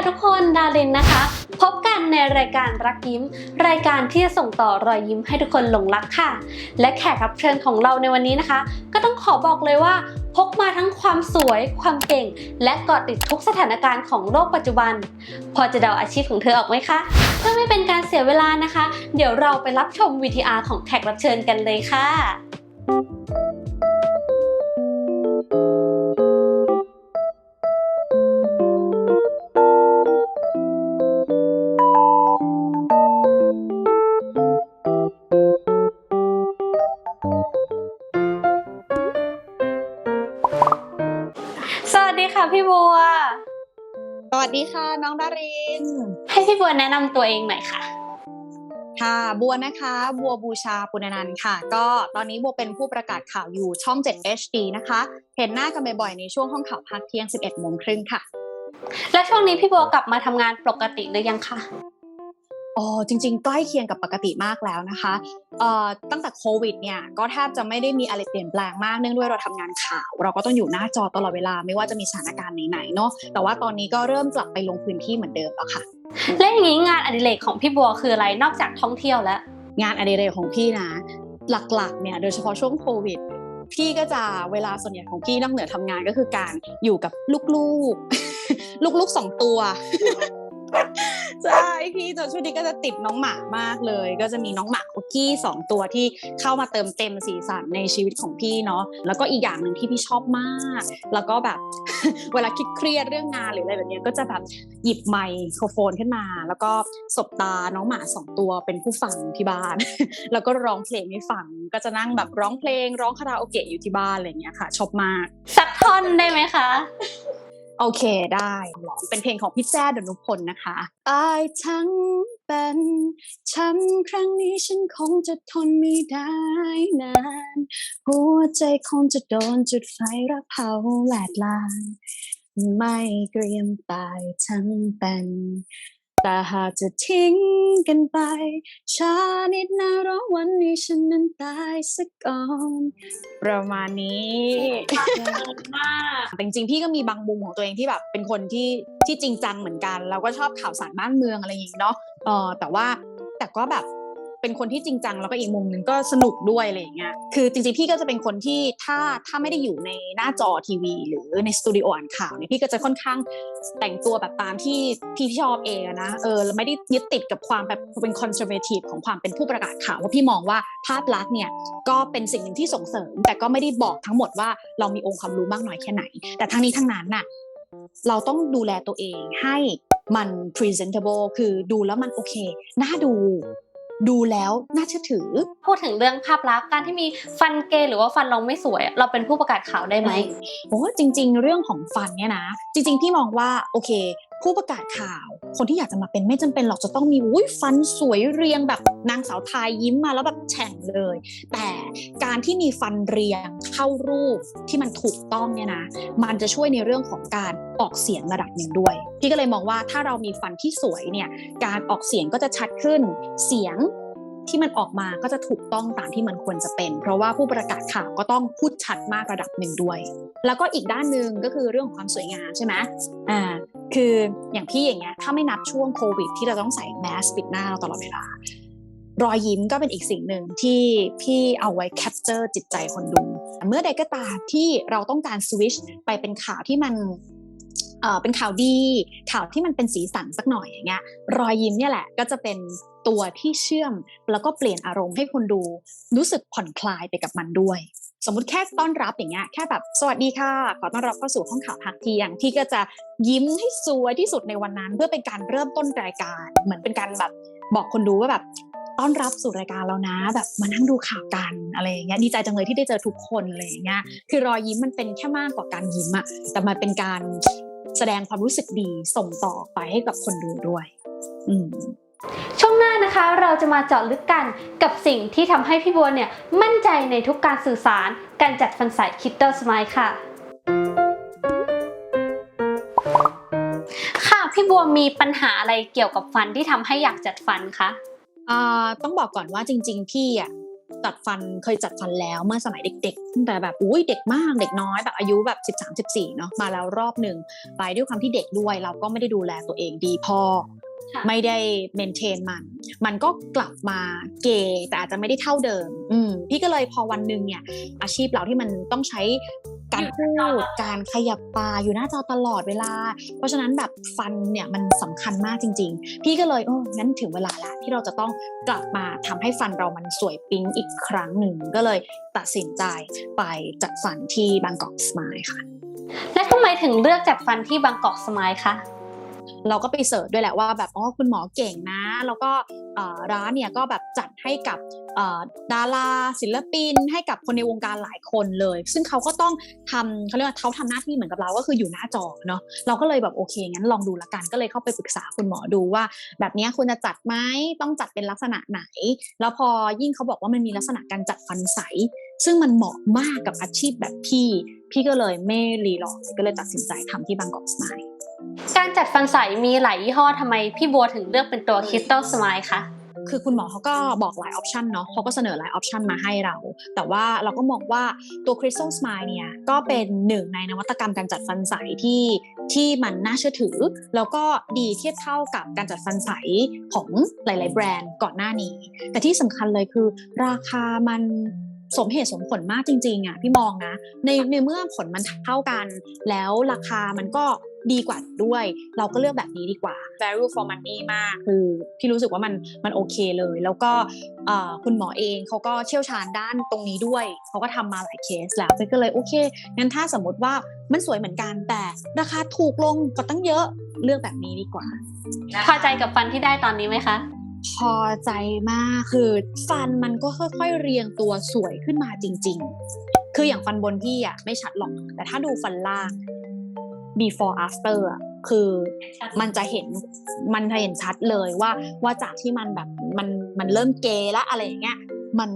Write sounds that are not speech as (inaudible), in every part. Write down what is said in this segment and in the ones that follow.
ค่ะทุกคนดารินนะคะ พบกันในรายการรักยิ้ม รายการที่จะส่งต่อรอยยิ้มให้ทุกคนหลงรักค่ะ และแขกรับเชิญของเราในวันนี้นะคะ ก็ต้องขอบอกเลยว่า พกมาทั้งความสวยความเก่ง และเกาะติดทุกสถานการณ์ของโลกปัจจุบัน พอจะเดาอาชีพของเธอออกไหมคะเพื่อไม่เป็นการเสียเวลานะคะ เดี๋ยวเราไปรับชม VTR ของแขกรับเชิญกันเลยค่ะ วัสดีค่ะ น้องดาริน ให้พี่บัวแนะนำตัวเองหน่อยค่ะ ค่ะ บัวนะคะ บัวบูชาปุณนันท์ค่ะ ก็ตอนนี้บัวเป็นผู้ประกาศข่าวอยู่ช่อง 7 HD นะคะ เห็นหน้ากันบ่อยๆในช่วงห้องข่าวพักเที่ยง 11โมงครึ่งค่ะ และช่วงนี้พี่บัวกลับมาทำงานปกติหรือยังคะ อ๋อจริง ๆ ใกล้เคียงกับปกติมากแล้วนะคะเอ่อตั้งแต่โควิดเนี่ยก็แทบจะไม่ได้มีอะไรเปลี่ยนแปลงมากเนื่องด้วยเราทำงานข่าว เราก็ต้องอยู่หน้าจอตลอดเวลาไม่ว่าจะมีสถานการณ์ไหนๆเนาะแต่ว่าตอนนี้ก็เริ่มกลับไปลงพื้นที่เหมือนเดิมแล้วค่ะและอย่างนี้งานอดิเรกของพี่บัวคืออะไรนอกจากท่องเที่ยวแล้ว งานอดิเรกของพี่นะ หลักๆเนี่ยโดยเฉพาะช่วงโควิดพี่ก็จะเวลาส่วนใหญ่ของพี่นอกเหนือทำงานก็คือการอยู่กับลูกๆ ลูกๆสองตัว ใช่พี่จนช่วงนี้ก็จะติดน้องหมามากเลย ก็จะมีน้องหมาคุกกี้สองตัวที่เข้ามาเติมเต็มสีสันในชีวิตของพี่เนาะแล้วก็อีกอย่างหนึ่งที่พี่ชอบมาก แล้วก็แบบเวลาคิดเครียดเรื่องงานหรืออะไรแบบนี้ก็จะแบบหยิบไมโครโฟนขึ้นมา แล้วก็สบตาน้องหมาสองตัวเป็นผู้ฟังที่บ้าน แล้วก็ร้องเพลงให้ฟังก็จะนั่งแบบร้องเพลง ร้องคาราโอเกะอยู่ที่บ้านอะไรอย่างเงี้ยค่ะ ชอบมากสักท่อนได้ไหมคะ โอเคได้เป็นเพลงของพี่แจ้ดนุพลนะคะตายทั้งเป็นช้ำครั้งนี้ฉันคงจะทนไม่ได้นาน หัวใจคงจะโดนจุดไฟระเผาแหลกลานไม่เกรียมตายทั้งเป็น แต่หากจะทิ้งกันไปช้านิดนะร้องวันนี้ฉันนั้นตายสักก่อน ประมาณนี้มากจริงๆพี่ก็มีบางมุมของตัวเองที่แบบเป็นคนที่ที่จริงจังเหมือนกัน แล้วก็ชอบข่าวสารบ้านเมืองอะไรอย่างนี้เนาะเออแต่ว่าแต่ก็แบบ เป็นคนที่จริงจังแล้วก็อีกมุมหนึ่งก็สนุกด้วยอะไรอย่างเงี้ยคือจริงๆพี่ก็จะเป็นคนที่ถ้าถ้าไม่ได้อยู่ในหน้าจอทีวี หรือในสตูดิโออ่านข่าวเนี่ยพี่ก็จะค่อนข้างแต่งตัวแบบตามที่พี่ชอบเองนะเออแล้วไม่ได้ยึดติดกับความแบบเป็นคอนเซอร์เวทีฟของความเป็นผู้ประกาศข่าวว่าพี่มองว่าภาพลักษณ์เนี่ยก็เป็นสิ่งหนึ่งที่ส่งเสริม แต่ก็ไม่ได้บอกทั้งหมดว่าเรามีองค์ความรู้มากน้อยแค่ไหน แต่ทั้งนี้ทั้งนั้นน่ะเราต้องดูแลตัวเองให้มัน presentable คือดูแล้วมันโอเค น่าดู ดูแล้วน่าเชื่อถือ พูดถึงเรื่องภาพลักษณ์การที่มีฟันเกย์หรือว่าฟันเราไม่สวย เราเป็นผู้ประกาศข่าวได้ไหมโอ้จริง ๆ เรื่องของฟันเนี่ยนะ จริง ๆ พี่มองว่าโอเค ผู้ประกาศข่าว คนที่อยากจะมาเป็นไม่จำเป็นหรอกจะต้องมีอุ้ยฟันสวยเรียงแบบนางสาวไทยยิ้มมาแล้วแบบแฉ่งเลย แต่ การที่มีฟันเรียงเข้ารูปที่มันถูกต้องเนี่ยนะมันจะช่วยในเรื่องของการออกเสียงระดับหนึ่งด้วย พี่ก็เลยมองว่าถ้าเรามีฟันที่สวยเนี่ยการออกเสียงก็จะชัดขึ้นเสียงที่มันออกมาก็จะถูกต้องตามที่มันควรจะเป็น เพราะว่าผู้ประกาศข่าวก็ต้องพูดชัดมากระดับหนึ่งด้วย แล้วก็อีกด้านหนึ่งก็คือเรื่องของความสวยงามใช่ไหมอ่าคืออย่างพี่อย่างเงี้ยถ้าไม่นับช่วงโควิด ที่เราต้องใส่แมสปิดหน้าเราตลอดเวลา รอยยิ้มก็เป็นอีกสิ่งหนึ่งที่พี่เอาไว้แคปเจอร์จิตใจคนดู เมื่อใดก็ตามที่เราต้องการสวิชไปเป็นข่าวที่มันเป็นข่าวดี ข่าวที่มันเป็นสีสันสักหน่อยอย่างเงี้ย รอยยิ้มเนี่ยแหละก็จะเป็นตัวที่เชื่อมแล้วก็เปลี่ยนอารมณ์ให้คนดู รู้สึกผ่อนคลายไปกับมันด้วย สมมุติแค่ต้อนรับอย่างเงี้ยแค่แบบสวัสดีค่ะ ขอต้อนรับเข้าสู่ห้องข่าวพักเที่ยงที่ก็จะยิ้มให้สวยที่สุดในวันนั้น เพื่อเป็นการเริ่มต้นรายการ เหมือนเป็นการแบบบอกคนดูว่าแบบ ต้อนรับสู่รายการเรานะ แบบมานั่งดูข่าวกันอะไรอย่างเงี้ยดีใจจังเลยที่ได้เจอทุกคนอะไรอย่างเงี้ยคือรอยยิ้มมันเป็นแค่มากกว่าการยิ้มอะแต่มันเป็นการแสดงความรู้สึกดีส่งต่อไปให้กับคนดูด้วย อืมช่วงหน้านะคะเราจะมาเจาะลึกกันกับสิ่งที่ทำให้พี่บัวเนี่ยมั่นใจในทุกการสื่อสารการจัดฟันใสคิตเตอร์สมายค่ะ ค่ะพี่บัวมีปัญหาอะไรเกี่ยวกับฟันที่ทำให้อยากจัดฟันคะอ่า ต้องบอกก่อนว่าจริง ๆ พี่อะจัดฟันเคยจัดฟันแล้วเมื่อสมัยเด็กๆตั้งแต่แบบอุ้ยเด็กมากเด็กน้อยแบบอายุแบบ 13 14เนาะมาแล้วรอบหนึ่งไปด้วยความที่เด็กด้วย เราก็ไม่ได้ดูแลตัวเองดีพอค่ะไม่ได้เมนเทนมัน มันก็กลับมาเกย์แต่อาจจะไม่ได้เท่าเดิม อืมพี่ก็เลยพอวันหนึ่งเนี่ย อาชีพเราที่มันต้องใช้ การพูดการขยับตาอยู่หน้าจอตลอดเวลา เพราะฉะนั้นแบบฟันเนี่ยมันสำคัญมากจริง ๆ พี่ก็เลยโอ้งั้นถึงเวลาแล้วที่เราจะต้องกลับมาทำให้ฟันเรามันสวยปิ๊งอีกครั้งหนึ่งก็เลยตัดสินใจไปจัดฟันที่บางกอกสมายค่ะ และทำไมถึงเลือกจัดฟันที่บางกอกสมายคะ เราก็ไปเสิร์ชด้วยแหละว่าแบบอ๋อคุณหมอเก่งนะ แล้วก็ร้านเนี่ยก็แบบจัดให้กับดาราศิลปิน ให้กับคนในวงการหลายคนเลย ซึ่งเขาก็ต้องทำเขาเรียกว่าเขาทำหน้าที่เหมือนกับเราก็คืออยู่หน้าจอเนาะเราก็เลยแบบโอเคงั้นลองดูละกันก็เลยเข้าไปปรึกษาคุณหมอดูว่า แบบนี้ควรจะจัดไหมต้องจัดเป็นลักษณะไหน แล้วพอยิ่งเขาบอกว่ามันมีลักษณะการจัดฟันใส ซึ่งมันเหมาะมากกับอาชีพแบบพี่ พี่ก็เลยไม่รีรอเลยก็เลยตัดสินใจทำที่บางกอกสมาย การจัดฟันใสมีหลายยี่ห้อทำไมพี่บัวถึงเลือกเป็นตัว Crystal Smile คะคือคุณหมอเขาก็บอกหลายออปชันเนาะเขาก็เสนอหลายออปชันมาให้เรา แต่ว่าเราก็มองว่าตัว Crystal Smile เนี่ยก็เป็นหนึ่งในนวัตกรรมการจัดฟันใสที่ที่มันน่าเชื่อถือ แล้วก็ดีเทียบเท่ากับการจัดฟันใสของหลาย ๆ แบรนด์ก่อนหน้านี้ แต่ที่สำคัญเลยคือ ราคามันสมเหตุสมผลมากจริงๆอะพี่มองนะในในเมื่อผลมันเท่ากัน แล้วราคามันก็ ดีกว่าด้วย เราก็เลือกแบบนี้ดีกว่า value for money มากคือพี่รู้สึกว่ามันมันโอเคเลย แล้วก็เอ่อคุณหมอเองเขาก็เชี่ยวชาญด้านตรงนี้ด้วยเขาก็ทำมาหลายเคสแล้วก็เลยโอเคงั้นถ้าสมมติว่ามันสวยเหมือนกันแต่ราคาถูกลงกว่าตั้งเยอะเลือกแบบนี้ดีกว่าพอใจกับฟันที่ได้ตอนนี้ไหมคะพอใจมากคือฟันมันก็ค่อยๆเรียงตัวสวยขึ้นมาจริง ๆ คืออย่างฟันบนพี่อะไม่ชัดหรอก แต่ถ้าดูฟันล่าง before after อะคือมันจะเห็นมันจะเห็นชัดเลยว่าว่าจากที่มันแบบมันมันเริ่มเกยแล้วอะไรอย่างเงี้ยมัน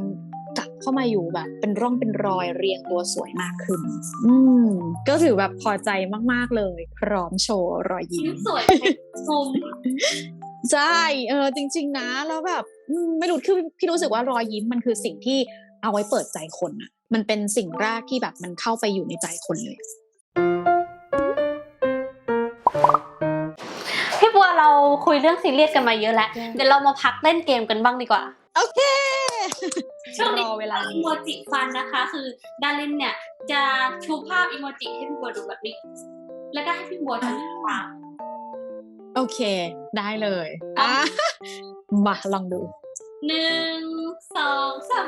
กลับเข้ามาอยู่แบบ เป็นร่องเป็นรอยเรียงตัวสวยมากขึ้น อืมก็ถือแบบพอใจมากๆเลย พร้อมโชว์รอยยิ้มสวยมุมใช่เออจริง ๆ นะแล้วแบบอืมไม่รู้คือพี่รู้สึกว่ารอยยิ้มมันคือสิ่งที่เอาไว้เปิดใจคนอะมันเป็นสิ่งแรกที่แบบมันเข้าไปอยู่ในใจคนเลย พี่บัวเราคุยเรื่องซีเรียสกันมาเยอะแล้ว เดี๋ยวเรามาพักเล่นเกมกันบ้างดีกว่า โอเค ช่วงนี้รอเวลาอีนี้โมจิฟันนะคะ คือดารินเนี่ยจะชูภาพอีโมจิให้พี่บัวดูแบบนี้ แล้วก็ให้พี่บัวทำตามโอเค ได้เลยอะมาลองดูหนึ่งสองสาม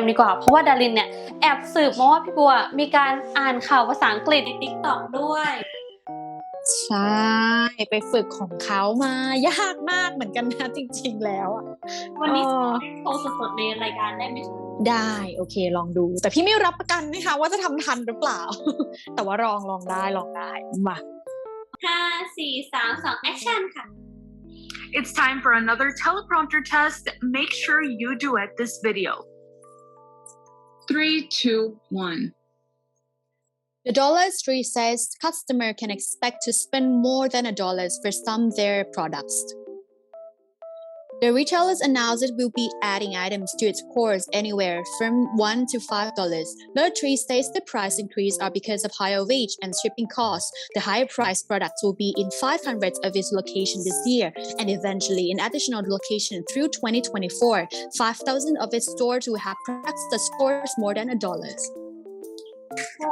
มดีกว่า เพราะว่าดารินเนี่ยแอบสืบมาว่าพี่บัวมีการอ่านข่าวภาษาอังกฤษในติ๊กต็อกด้วย ใช่ ไปฝึกของเขามายากมากเหมือนกันนะจริง ๆ แล้วอะวันนี้เออโชว์สดๆในรายการได้ไหมคะได้โอเคลองดู แต่พี่ไม่รับประกันนะคะ ว่าจะทำทันหรือเปล่า แต่ว่าลองลองได้ลองได้มาห้าสี่สามสองแอคชั่นค่ะ It's time for another teleprompter test. Make sure you duet this video. Three, two, one. The Dollar Tree says customer can expect to spend more than a dollar for some their products. The retailers announced it will be adding items to its course anywhere from one to five dollars. Dollar Tree says the price increase are because of higher wage and shipping costs. The higher priced products will be in 500 of its location this year, and eventually in additional location through 2024. 5,000 of its stores will have products that scores more than a dollar. (laughs) โอ้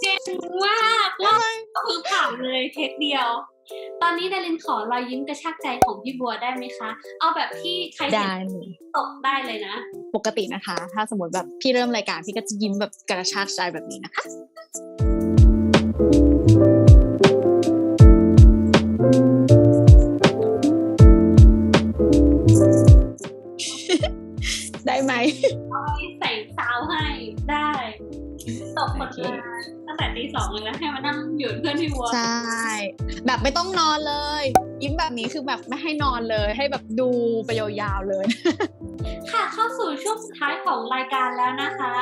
เก่งมากรอบก็คือผ่านเลยเทคเดียว ตอนนี้ดารินขอรอยยิ้มกระชากใจของพี่บัวได้ไหมคะ เอาแบบที่ใครเห็ได้นเลยตกได้เลยนะ ปกตินะคะ ถ้าสมมติแบบพี่เริ่มรายการพี่ก็จะยิ้มแบบกระชากใจแบบนี้นะคะได้ไหมใส่ซาวให้ได้ตกหมดเลยตั้ง แต่ตีสองเลยนะให้มานั่งอยู่เป็นเพื่อนพี่บัวใช่แบบไม่ต้องนอนเลย ยิ้มแบบนี้คือแบบไม่ให้นอนเลย ให้แบบดูไปยาวๆเลย ค่ะเข้าสู่ช่วงสุดท้ายของรายการแล้วนะคะ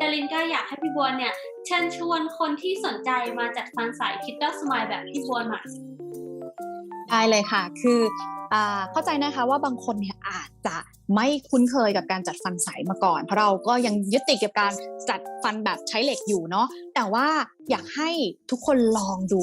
ดารินก็อยากให้พี่บัวเนี่ยเชิญชวนคนที่สนใจมาจัดฟันสายคิดเตอร์สมายแบบพี่บัวหน่อยได้เลยค่ะ คืออ่า เข้าใจนะคะว่าบางคนเนี่ยอาจจะไม่คุ้นเคยกับการจัดฟันใสมาก่อน เพราะเราก็ยังยึดติดกับการจัดฟันแบบใช้เหล็กอยู่เนาะแต่ว่าอยากให้ทุกคนลองดู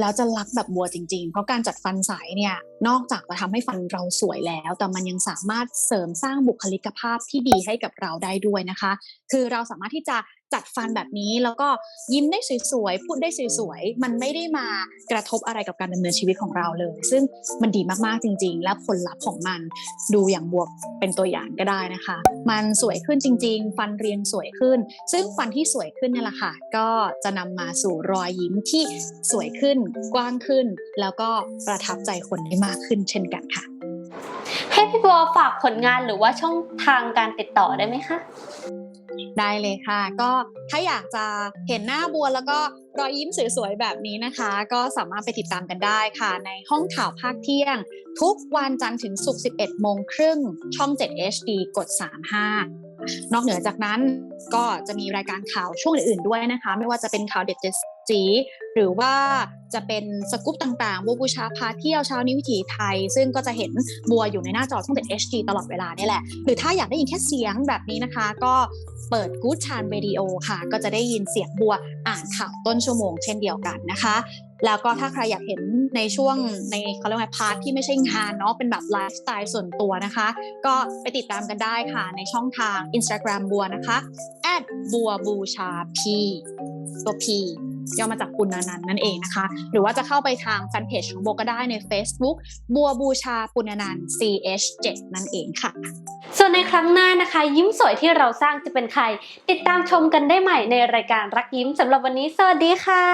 แล้วจะรักแบบบัวจริง ๆ เพราะการจัดฟันใสเนี่ย นอกจากจะทำให้ฟันเราสวยแล้ว แต่มันยังสามารถเสริมสร้างบุคลิกภาพที่ดีให้กับเราได้ด้วยนะคะ คือเราสามารถที่จะจัดฟันแบบนี้แล้วก็ยิ้มได้สวยๆ พูดได้สวยๆ มันไม่ได้มากระทบอะไรกับการดำเนินชีวิตของเราเลย ซึ่งมันดีมากๆจริง ๆ และผลลัพธ์ของมันดูอย่างบวกเป็นตัวอย่างก็ได้นะคะ มันสวยขึ้นจริง ๆ ฟันเรียงสวยขึ้น ซึ่งฟันที่สวยขึ้นนี่แหละค่ะ ก็จะนำมาสู่รอยยิ้มที่สวยขึ้น กว้างขึ้น แล้วก็ประทับใจคนได้มากขึ้นเช่นกันค่ะให้พี่บัวฝากผลงานหรือว่าช่องทางการติดต่อได้ไหมคะได้เลยค่ะ ก็ถ้าอยากจะเห็นหน้าบัวแล้วก็รอยยิ้มสวยๆแบบนี้นะคะ ก็สามารถไปติดตามกันได้ค่ะ ในห้องข่าวภาคเที่ยง ทุกวันจันทร์ถึงศุกร์ 11 โมงครึ่ง ช่อง 7 HD กด 35 นอกเหนือจากนั้นก็จะมีรายการข่าวช่วงอื่นๆด้วยนะคะ ไม่ว่าจะเป็นข่าวเด็ดเจ็ดสี หรือว่าจะเป็นสกู๊ปต่างๆบัวบูชาพาเที่ยวเช้านี้วิถีไทย ซึ่งก็จะเห็นบัวอยู่ในหน้าจอช่อง7 HD ตลอดเวลานี่แหละ หรือถ้าอยากได้ยินแค่เสียงแบบนี้นะคะ ก็เปิด Good Time Radio ค่ะ ก็จะได้ยินเสียงบัวอ่านข่าวต้นชั่วโมงเช่นเดียวกันนะคะ แล้วก็ถ้าใครอยากเห็นในช่วงในเขาเรียกว่าพาร์ทที่ไม่ใช่งานเนาะเป็นแบบไลฟ์สไตล์ส่วนตัวนะคะ ก็ไปติดตามกันได้ค่ะในช่องทาง Instagram บัวนะคะบัวบูชา P ตัว P ย่อมาจากปุณณนันท์นั่นเองนะคะ หรือว่าจะเข้าไปทางแฟนเพจของโบก็ได้ใน Facebook บัวบูชาปุณณนันท์ CH7 นั่นเองค่ะ ส่วนในครั้งหน้านะคะ ยิ้มสวยที่เราสร้างจะเป็นใคร ติดตามชมกันได้ใหม่ในรายการรักยิ้มสำหรับวันนี้ สวัสดีค่ะ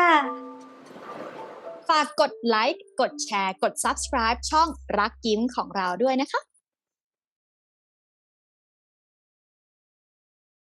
ฝากกดไลค์กดแชร์ กด subscribe ช่องรักยิ้มของเราด้วยนะคะ